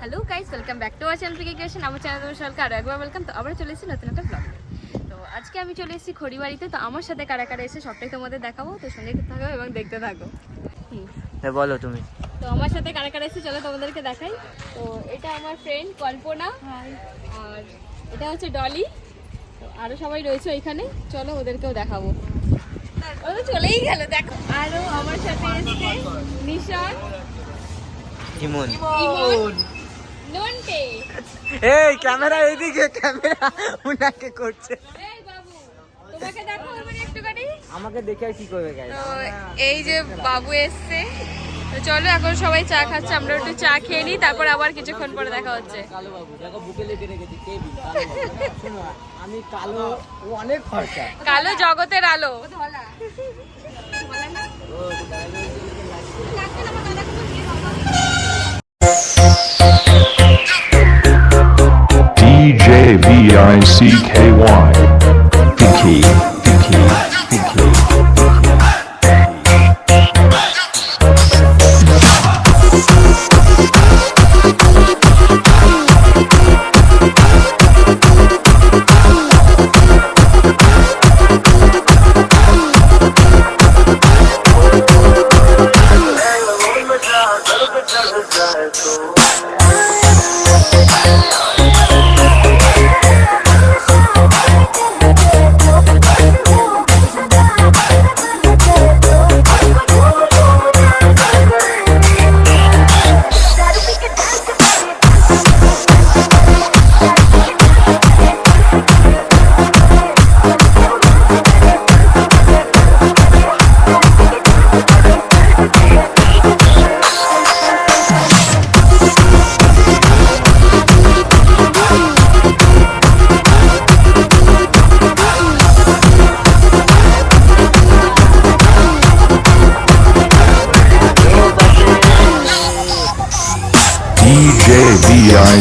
Hello guys welcome back to our channel creation আমার channel তোমার সবাইকে আরও একবার ওয়েলকাম তো আবার চলে এসেছি নতুন একটা ব্লগ তো আজকে আমি চলে এসেছি খড়িবাড়িতে। তো আমার সাথে কারা কারা এসে সবটাই তোমাদের দেখাবো। তো সঙ্গে থাকো এবং দেখতে থাকো। হুম। হ্যাঁ বলো তুমি। তো আমার সাথে কারা কারা এসে চলো তোমাদেরকে দেখাই। তো এটা আমার ফ্রেন্ড কল্পনা। আর এটা হচ্ছে ডলি তো আরও সবাই রয়েছে এখানে। চলো ওদেরকেও দেখাবো। ও তো চলেই গেল দেখো। আরও আমার সাথে এসছে নিশান। ইমন। ইমন। নন্টে। এই ক্যামেরা এইদিকে ক্যামেরা উনাকে করছে। এই বাবু তোমাকে দেখো এবারে একটুখানি। আমাকে দেখে আর কি করবে গাইস এই যে বাবু এসছে। তো চলো এখন সবাই চা খাচ্ছে আমরা একটু চা খেয়ে নিই তারপর আবার কিছুক্ষণ পরে দেখা হচ্ছে। কালো বাবু দেখো বুকে লেগে রেখেছে কে আমি কালো ও অনেক খরচা। কালো জগতের আলো। D I C K Y. Dicky, Dicky, Dicky. তো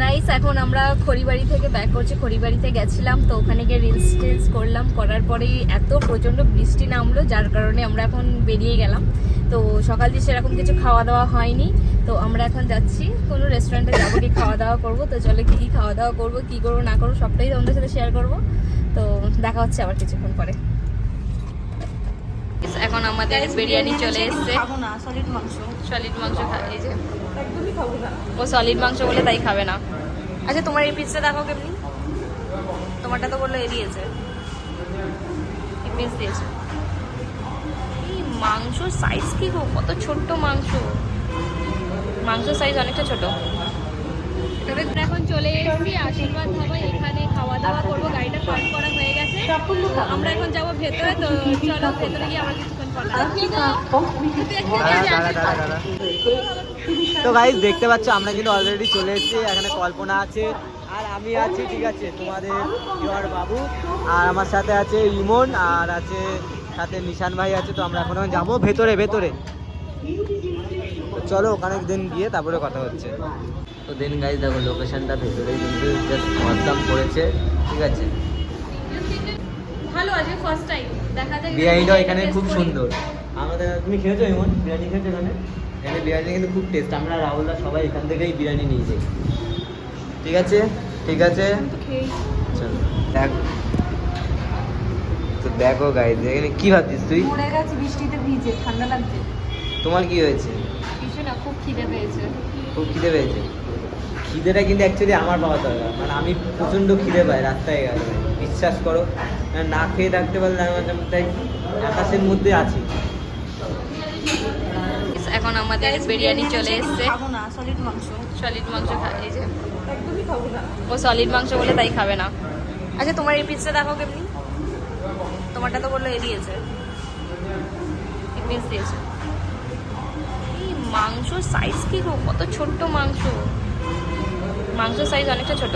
গাইস এখন আমরা খড়িবাড়ি থেকে ব্যাক করছি। খড়িবাড়িতে গেছিলাম, তো ওখানে গিয়ে রিলস করলাম। করার পরেই এত প্রচণ্ড বৃষ্টি নামলো, যার কারণে আমরা এখন বেরিয়ে গেলাম। তো সকাল দিয়ে সেরকম কিছু খাওয়া দাওয়া হয়নি। তো আমরা এখন যাচ্ছি। কোনো রেস্টুরেন্টে যাব কি খাওয়া দাওয়া করব? তো চলে কী কী খাওয়া দাওয়া করব কী করব না করব সবটাই তোমাদের সাথে শেয়ার করব। তো দেখা হচ্ছে আবার কিছুক্ষণ পরে। এখন আমাদের বিরিয়ানি চলে এসছে। সলিড মাংস। সলিড মাংস এই যে। ও সলিড মাংস বলে তাই খাবে না। আচ্ছা তোমার এই পিসটা দেখো কেমনি? তোমারটা তো বলল এড়িয়েছে এই পিস দিয়েছে। মাংস সাইজ কি গো? কত ছোট্ট মাংস। মাংস সাইজ অনেকটা ছোট। এখন চলে এসেছি আশীর্বাদ ধাবায় এখানে খাওয়া দাওয়া করব। গাড়িটা পার্ক করা হয়ে গেছে। আমরা এখন যাব ভেতরে। তো চলো ভেতরে গিয়ে আমরা কিছুক্ষণ তো গাইস দেখতে পাচ্ছ, আমরা কিন্তু অলরেডি চলে এসেছি। এখানে কল্পনা আছে, আর আমি আছি, ঠিক আছে, তোমাদের বাবু। আর আমার সাথে আছে ইমন, আর আছে সাথে নিশান ভাই আছে তো আমরা এখন যাব ভেতরে ভেতরে। চলো ওখানে দিন গিয়ে তারপরে কথা হচ্ছে। তো দেন গাইস দেখো লোকেশনটা ভেতরে কিন্তু জাস্ট মদ্দাম পড়েছে ঠিক আছে? ভালো আছে ফার্স্ট টাইম দেখা যাক বিরিয়ানিটাও এখানে খুব সুন্দর। আমাদের তুমি খেয়েছো এমন বিরিয়ানি খেয়েছো এখানে? এখানে বিরিয়ানি কিন্তু খুব টেস্ট আমরা রাহুলদা সবাই এখান থেকেই বিরিয়ানি নিয়ে যাই। ঠিক আছে? ঠিক আছে? চলো দেখ। দেখো গাইজ এখানে কি ভাবছিস তুই? মরে গেছে বৃষ্টিতে ভিজে ঠান্ডা লাগছে। তোমার কি হয়েছে? কিছু না খুব খিদে পেয়েছে। খুব খিদে পেয়েছে? খিদেটা কিন্তু অ্যাকচুয়ালি আমার পাওয়া দরকার মানে আমি প্রচণ্ড খিদে পাই রাস্তায় গেলে। বিশ্বাস করো না না খেয়ে থাকতে পারলে আমি মধ্যে আকাশের মধ্যে আছি। এখন আমাদের বিরিয়ানি চলে এসছে। খাব না সলিড মাংস। সলিড মাংস খা- এই যে। একদমই খাব না। ও সলিড মাংস বলে তাই খাবে না। আচ্ছা তোমার এই পিসটা দেখো কেমনি? তোমারটা তো বলল এড়িয়েছে এই পিস দিয়েছে। এই মাংস সাইজ কি গো? কত ছোট্ট মাংস। মাংস সাইজ অনেকটা ছোট।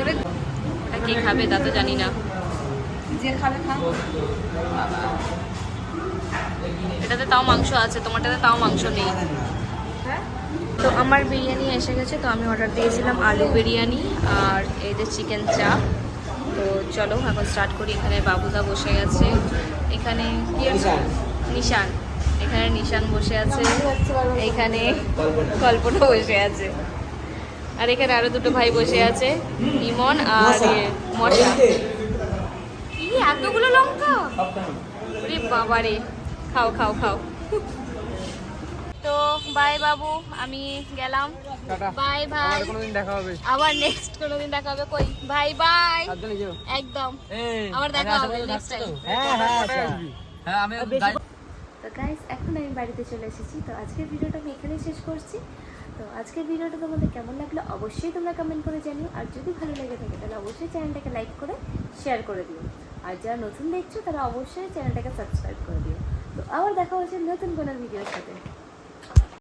ওটা কে খাবে তা তো জানি না। যে খাবে খা। এটাতে তাও মাংস আছে, তোমারটাতে তাও মাংস নেই। হ্যাঁ? তো আমার বিরিয়ানি এসে গেছে, তো আমি অর্ডার দিয়েছিলাম আলু বিরিয়ানি আর এই যে চিকেন চাপ তো চলো এখন স্টার্ট করি। এখানে বাবুদা বসে গেছে এখানে কি আছে? নিশান। এখানে নিশান বসে আছে। এখানে কল্পনা বসে আছে। আর এখানে আরও দুটো ভাই বসে আছে ইমন আর মশা। কি এতগুলো লঙ্কা? বাবারে। খাও খাও খাও। বাই বাবু আমি গেলাম। বাই ভাই। কোনোদিন দেখা হবে। আবার নেক্সট কোনোদিন দেখা হবে। কই? ভাই বাই একদম। আবার দেখা হবে নেক্সট টাইম হ্যাঁ হ্যাঁ আচ্ছা। হ্যাঁ আমি তো গাইস এখন আমি বাড়িতে চলে এসেছি। তো আজকের ভিডিওটা আমি এখানেই শেষ করছি। তো আজকের ভিডিওটা তোমাদের কেমন লাগল অবশ্যই তোমরা কমেন্ট করে জানিও। আর যদি ভালো লেগে থাকে তাহলে অবশ্যই চ্যানেলটাকে লাইক করে শেয়ার করে দিও। আর যারা নতুন দেখছ তারা অবশ্যই চ্যানেলটাকে সাবস্ক্রাইব করে দিও। তো আবার দেখা হচ্ছে নতুন কোনো ভিডিওর সাথে।